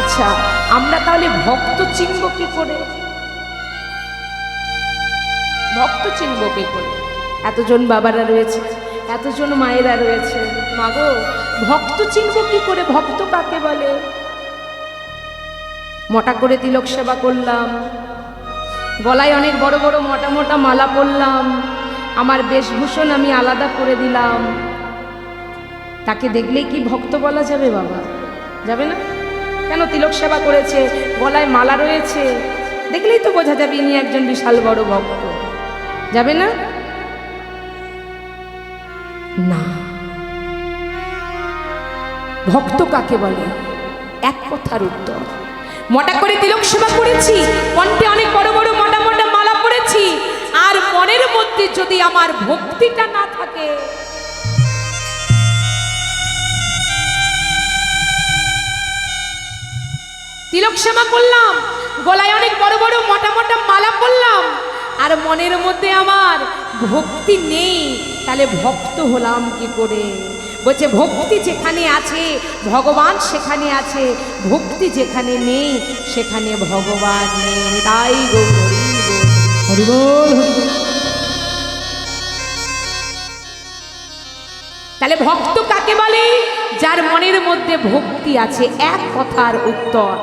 আচ্ছা আমরা তাহলে ভক্ত চিনব কি করে? ভক্ত চিনব কি করে? এতজন বাবারা রয়েছে, এতজন মায়েরা রয়েছে। মাগো, ভক্ত চিনব কি করে? ভক্ত কাকে বলে? মোটা করে তিলক সেবা করলাম। গলায় অনেক বড় বড় মোটা মোটা মালা পরলাম। আমার বেশভূষণ আমি আলাদা করে দিলাম। তাকে দেখলেই কি ভক্ত বলা যাবে বাবা? যাবে না? কেন তিলক সেবা করেছে? গলায় মালা রয়েছে? দেখলেই তো বোঝা যাবে ইনি একজন বিশাল বড় ভক্ত। যাবে না? না। ভক্ত কাকে বলে? এক কথার উত্তর। মোটা করে তিলক সেবা করেছি, কণ্ঠে অনেক বড় বড় মোটা মোটা মালা পরেছি আর মনের মধ্যে যদি আমার ভক্তিটা না থাকে তিলক সেবা করলাম গলায় অনেক বড় বড় মোটা মোটা মালা পরলাম আর মনের মধ্যে আমার ভক্তি নেই, তাহলে ভক্ত হলাম কি করে? বলছে, ভক্তি যেখানে আছে, ভগবান সেখানে আছে, ভক্তি যেখানে নেই, সেখানে ভগবান নেই। তাই তাহলে ভক্ত কাকে বলে? যার মনের মধ্যে ভক্তি আছে, এক কথার উত্তর।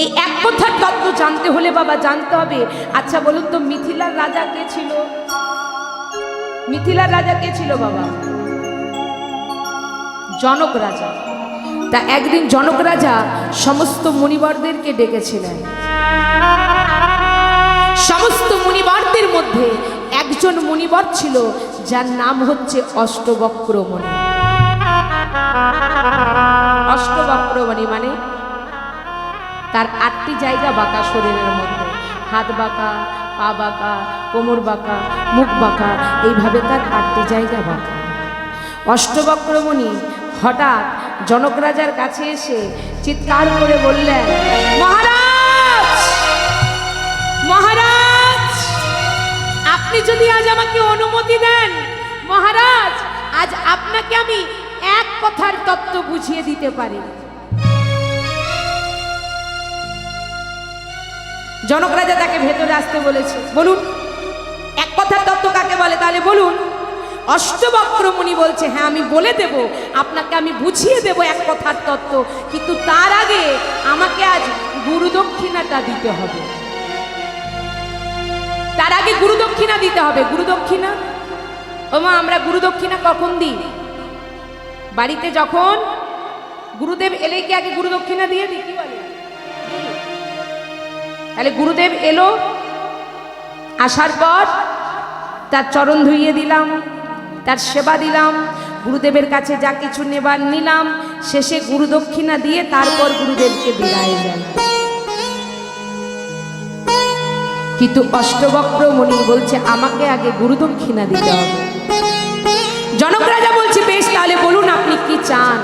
এই এক কথার তত্ত্ব জানতে হলে বাবা জানতে হবে। আচ্ছা বলুন তো, মিথিলার রাজা কে ছিল? মিথিলার রাজা কে ছিল বাবা? জনক রাজা। তা একদিন জনক রাজা সমস্ত মুনিবরদেরকে ডেকেছিলেন। সমস্ত মুনিবরদের মধ্যে একজন মুনিবর ছিল, যার নাম হচ্ছে অষ্টবক্রমণি। অষ্টবক্রমণি মানে তার আটটি জায়গা বাঁকা শরীরের মধ্যে। হাত বাঁকা, পা বাঁকা, কোমর বাঁকা, মুখ বাঁকা, এইভাবে তার আটটি জায়গা বাঁকা। অষ্টবক্রমণি হঠাৎ জনক রাজার কাছে এসে চিৎকার করে বললেন, মহারাজ! মহারাজ! আপনি যদি আজ আমাকে অনুমতি দেন, মহারাজ, আজ আপনাকে আমি এক কথার তত্ত্ব বুঝিয়ে দিতে পারি। জনক রাজা তাকে ভেতরে আসতে বলেছে, বলুন। এক কথার তত্ত্ব কাকে বলে? তাহলে বলুন। অষ্টবক্রমণি বলছে হ্যাঁ আমি বলে দেব, আপনাকে আমি বুঝিয়ে দেব এক কথার তত্ত্ব। কিন্তু তার আগে আমাকে আজ গুরুদক্ষিণাটা দিতে হবে। তার আগে গুরুদক্ষিণা দিতে হবে। গুরুদক্ষিণা ওমা, আমরা গুরুদক্ষিণা কখন দিই? বাড়িতে যখন গুরুদেব এলে কি আগে গুরুদক্ষিণা দিয়ে দিই? কি বলে? তাহলে গুরুদেব এলো। আসার পর তার চরণ ধুইয়ে দিলাম, তার সেবা দিলাম, গুরুদেবের কাছে যা কিছু নেবার নিলাম, শেষে গুরুদক্ষিণা দিয়ে তারপর গুরুদেবকে বিদায় দেন কিন্তু অষ্টবক্র মণি বলছে, আমাকে আগে গুরুদক্ষিণা দিতে হবে। জনক রাজা বলছে, বেশ, তাহলে বলুন আপনি কি চান?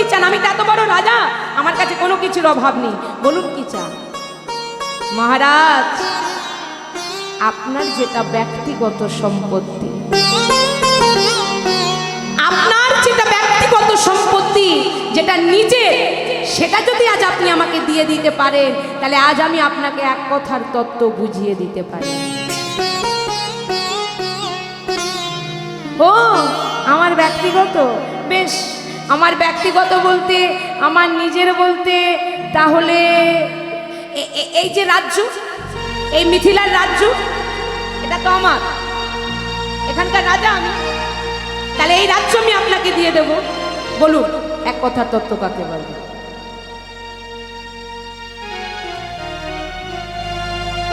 কি চান? আমি তো এত বড় রাজা। আমার কাছে কোনো কিছুর অভাব নেই। বলুন কি চান? মহারাজ, আপনার যেটা ব্যক্তিগত সম্পত্তি, আপনার যেটা ব্যক্তিগত সম্পত্তি, যেটা নিজে সেটা যদি আজ আপনি আমাকে দিয়ে দিতে পারেন, তাহলে আজ আমি আপনাকে এক কথার তত্ত্ব বুঝিয়ে দিতে পারি। ও, আমার ব্যক্তিগত। বেশ আমার ব্যক্তিগত বলতে, আমার নিজের বলতে, তাহলে এই যে রাজ্য, এই মিথিলার রাজ্য, এটা তো আমার। এখানকার রাজা আমি। তাহলে এই রাজ্য আমি আপনাকে দিয়ে দেব। বলুন, এক কথার তত্ত্ব কাকে বলবে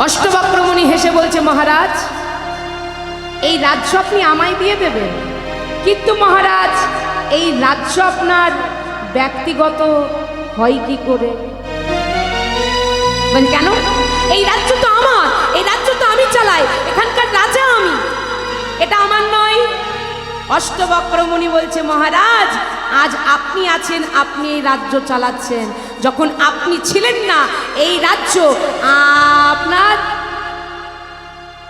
অষ্টবক্রমণি হেসে বলছে, মহারাজ, এই রাজ্য আপনি আমায় দিয়ে দেবেন। কিন্তু মহারাজ এই রাজ্য আপনার ব্যক্তিগত হয় কি করে? বলেন, কেন? এই রাজ্য তো আমার এই রাজ্য তো আমি চালাই এখানকার রাজা আমি। এটা আমার নয়। অষ্টবক্রমণি বলছে মহারাজ আজ আপনি আছেন আপনি এই রাজ্য চালাচ্ছেন। যখন আপনি ছিলেন না এই রাজ্য আপনার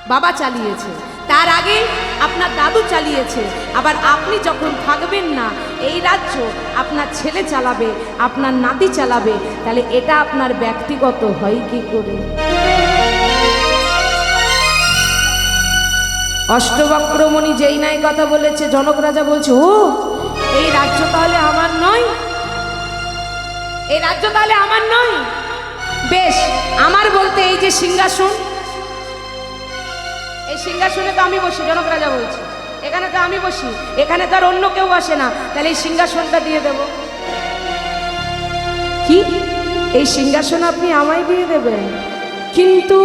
বাবা চালিয়েছে। তার আগে আপনার দাদু চালিয়েছে। আবার আপনি যখন থাকবেন না, এই রাজ্য আপনার ছেলে চালাবে, আপনার নাতি চালাবে, তাহলে এটা আপনার ব্যক্তিগত হয় কি করে? অষ্টবক্রমণি যেই নাই কথা বলেছে, জনক রাজা বলছে, ও, এই রাজ্য তাহলে আমার নয়। এই রাজ্য তাহলে আমার নয়। বেশ, আমার বলতে এই যে সিংহাসন এই সিংহাসনে তো আমি বসি জনক রাজা বলছি। এখানে তো আমি বসি এখানে তো আর অন্য কেউ আসে না। তাহলে এই সিংহাসনটা দিয়ে দেব। কি? এই সিংহাসন আপনি আমায় দিয়ে দেবেন? কিন্তু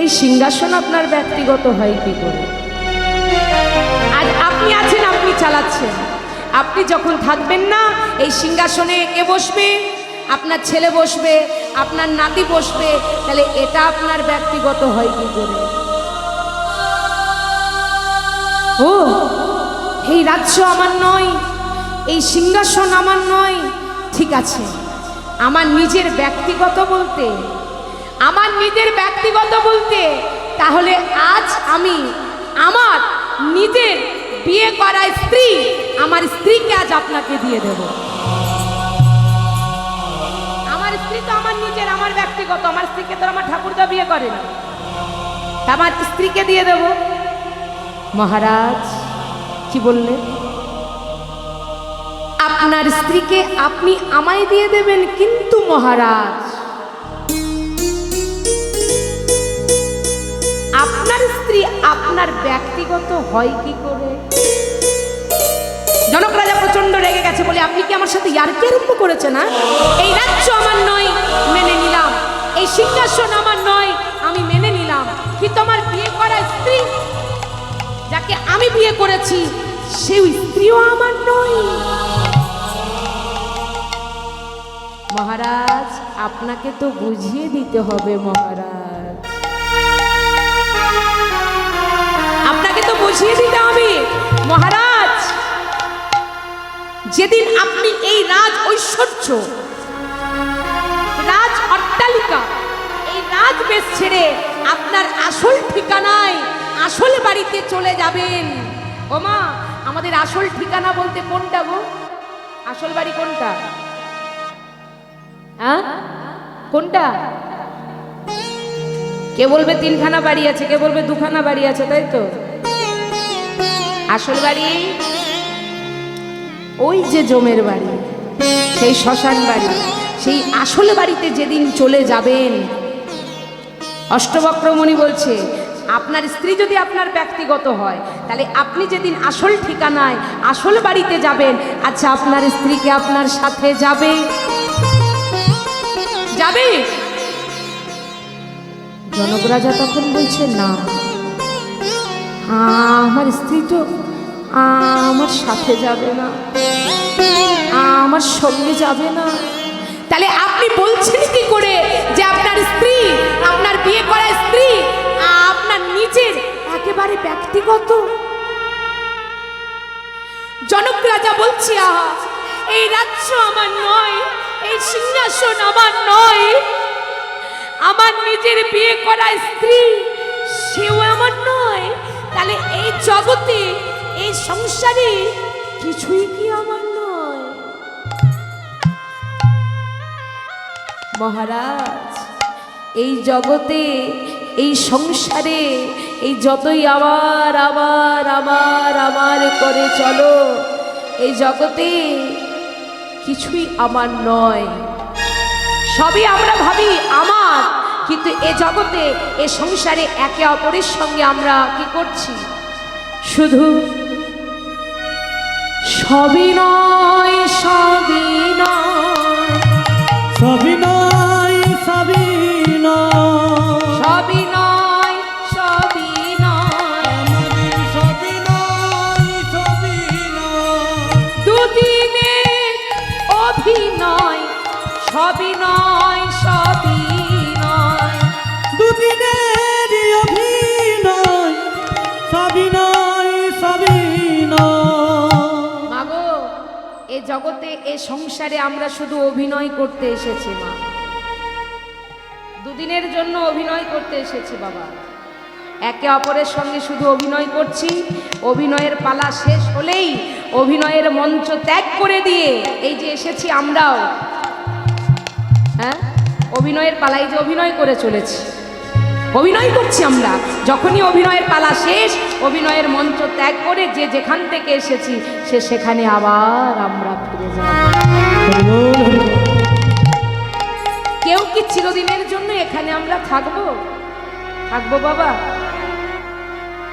এই সিংহাসন আপনার ব্যক্তিগত হয় কি করে? আজ আপনি আছেন আপনি চালাচ্ছেন। আপনি যখন থাকবেন না এই সিংহাসনে কে বসবে? আপনার ছেলে বসবে আপনার নাতি বসবে তাহলে এটা আপনার ব্যক্তিগত হয় কি করে? ও, এই রাজ্য আমার নয়, এই সিংহাসন আমার নয়। ঠিক আছে, আমার নিজের ব্যক্তিগত বলতে, আমার নিজের ব্যক্তিগত বলতে, তাহলে আজ আমি আমার নিজের বিয়ে করা স্ত্রী, আমার স্ত্রীকে আজ আপনাকে দিয়ে দেব। আমার স্ত্রী তো আমার নিজের, আমার ব্যক্তিগত, আমার স্ত্রীকে তো আমার ঠাকুরদা বিয়ে করেন আমার স্ত্রীকে দিয়ে দেব। মহারাজ, কি বললেন আপনার স্ত্রীকে আপনি আমায় দিয়ে দেবেন কিন্তু মহারাজ। আপনার স্ত্রী আপনার ব্যক্তিগত হয় কি করে? জনক রাজা প্রচণ্ড রেগে গেছে বলে আপনি কি আমার সাথে ইয়ারকি আরম্ভ করেছে না এই রাজ্য আমার নয়, মেনে নিলাম। এই সিংহাসন আমার নয়, আমি মেনে নিলাম। কিন্তু আমার বিয়ে করা স্ত্রী যাকে আমি বিয়ে করেছি সেই স্ত্রীও আমার নয়। মহারাজ, আপনাকে তো বুঝিয়ে দিতে হবে, মহারাজ। আপনাকে তো বুঝিয়ে দিতে হবে, মহারাজ। যেদিন আপনি এই রাজ ঐশ্বর্য, রাজ অট্টালিকা, এই রাজ বেশ ছেড়ে আপনার আসল ঠিকানায় বাড়িতে চলে যাবেন। ওমা আমাদের আসল ঠিকানা বলতে কোনটা গো? আসল বাড়ি কোনটা? কোনটা? কে বলবে তিনখানা বাড়ি আছে, কে বলবে দুখানা বাড়ি আছে, তাই তো? আসল বাড়ি? ওই যে জমের বাড়ি, সেই শ্মশান বাড়ি, সেই আসল বাড়িতে যেদিন চলে যাবেন। অষ্টবক্রমণি বলছে আপনার স্ত্রী যদি আপনার ব্যক্তিগত হয়, তাহলে আপনি যেদিন আসল ঠিকানায়, আসল বাড়িতে যাবেন আচ্ছা আপনার স্ত্রীকে আপনার সাথে যাবে? যাবে? জনক রাজা তখন বলছে, না। আমার স্ত্রী তো আমার সাথে যাবে না। আমার সঙ্গে যাবে না। তাহলে আপনি বলছেন কি করে যে আপনার স্ত্রী আপনার বিয়ে করা নিজের একেবারে ব্যক্তিগত। জনক রাজা বলছি, আহা, এই রাজ্য আমার নয়, এই সিংহাসন আমার নয়। আমার নিজের বিয়ে করা স্ত্রী, সেও আমার নয়। তাহলে এই জগতে, এই সংসারে কিছুই কি আমার নয়? মহারাজ, এই জগতে, এই সংসারে এই যতই আবার আবার আবার আবার করে চলো, এই জগতে কিছুই আমার নয়। সবই আমরা ভাবি আমার, কিন্তু এ জগতে, এ সংসারে একে অপরের সঙ্গে আমরা কি করছি? শুধু সবই নয় সবই নয়। জগতে এ সংসারে আমরা শুধু অভিনয় করতে এসেছি, মা। দুদিনের জন্য অভিনয় করতে এসেছি, বাবা। একে অপরের সঙ্গে শুধু অভিনয় করছি, অভিনয়ের পালা শেষ হলেই অভিনয়ের মঞ্চ ত্যাগ করে দিয়ে এই যে এসেছি আমরাও হ্যাঁ? অভিনয়ের পালায় যে অভিনয় করে চলেছি। অভিনয় করছি আমরা। যখনই অভিনয়ের পালা শেষ, অভিনয়ের মঞ্চ ত্যাগ করে যে যেখান থেকে এসেছি, সে সেখানে আবার আমরা ফিরে যাব। কেউ কি চিরদিনের জন্য এখানে আমরা থাকব? থাকব বাবা?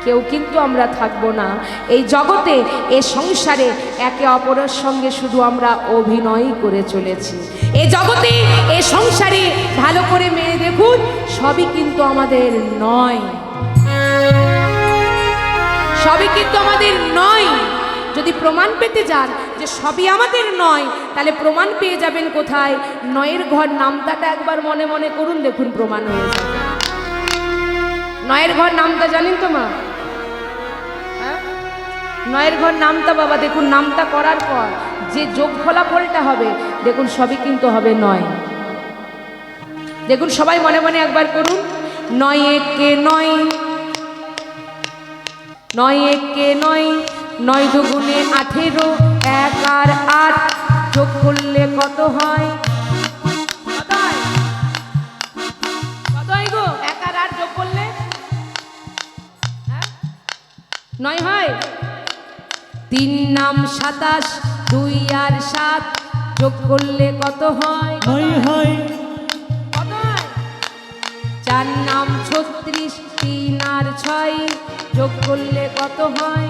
কেউ কিন্তু আমরা থাকব না। এই জগতে, এ সংসারে একে অপরের সঙ্গে শুধু আমরা অভিনয় করে চলেছি। এ জগতে, এ সংসারে ভালো করে মেয়ে দেখুন, সবই কিন্তু আমাদের নয়। সবই কিন্তু আমাদের নয়। যদি প্রমাণ পেতে যান যে সবই আমাদের নয়, তাহলে প্রমাণ পেয়ে যাবেন কোথায়? নয়ের ঘর নামতাটা একবার মনে মনে করুন, দেখুন প্রমাণ হয়ে যাবে। নয়ের ঘর নামটা জানেন তো মা? নয়ের ঘর নামতা বাবা, দেখুন নামতা করার পর যে যোগ ফলাফলটা হবে, দেখুন সবই কিন্তু হবে নয়। দেখুন সবাই মনে মনে একবার করুন, নয় একে নয় নয় একে নয় নয় দুগুণে আঠেরো, এক আর আট, যোগ করলে কত হয়? হ্যাঁ? নয় হয়? তিন নাম সাতাশ দুই আর সাত যোগ করলে কত হয়? হয়। চার নাম ছত্রিশ তিন আর ছয় যোগ করলে কত হয়?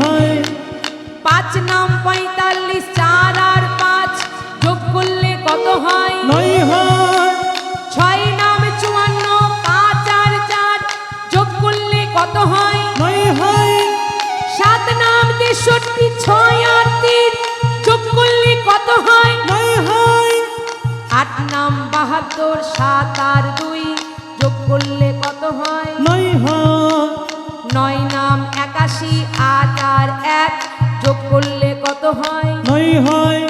হয়। পাঁচ নাম পঁয়তাল্লিশ চার নাম বাহাত্তর সাত আর দুই যোগ করলে কত হয়? নয় হয়। নয় নাম একাশি আট আর এক যোগ করলে কত হয়? নয় হয়।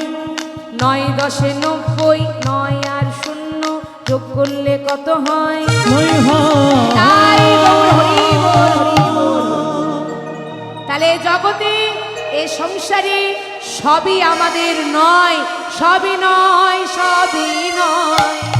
নয় দশে নব্বই নয় আর শূন্য যোগ করলে কত হয়? নয় হয়। তাহলে জগতে এ সংসারে সবই আমাদের নয় সবই নয় সবই নয়।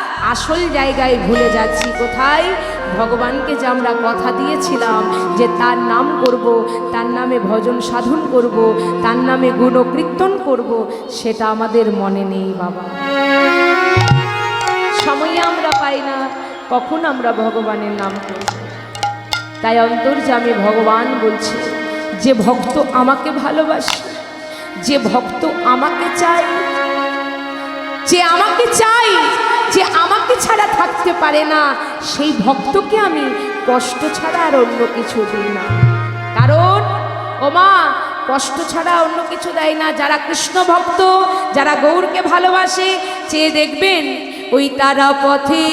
আসল জায়গায় ভুলে যাচ্ছি কোথায়? ভগবানকে যে আমরা কথা দিয়েছিলাম যে তার নাম করব, তার নামে ভজন সাধন করব, তার নামে গুণকীর্তন করব, সেটা আমাদের মনে নেই বাবা। সময় আমরা পাই না, কখন আমরা ভগবানের নাম করব? তাই অন্তর্জামে ভগবান বলছে, যে ভক্ত আমাকে ভালোবাসে, যে ভক্ত আমাকে চাই যে আমাকে চাই যে ছাড়া থাকতে পারে না। সেই ভক্তকে আমি কষ্ট ছাড়া আর অন্য কিছু দিই না। কারণ, ও মা, কষ্ট ছাড়া অন্য কিছু দেয় না। যারা কৃষ্ণ ভক্ত, যারা গৌরকে ভালোবাসে, চেয়ে দেখবেন, ওই তারা পথে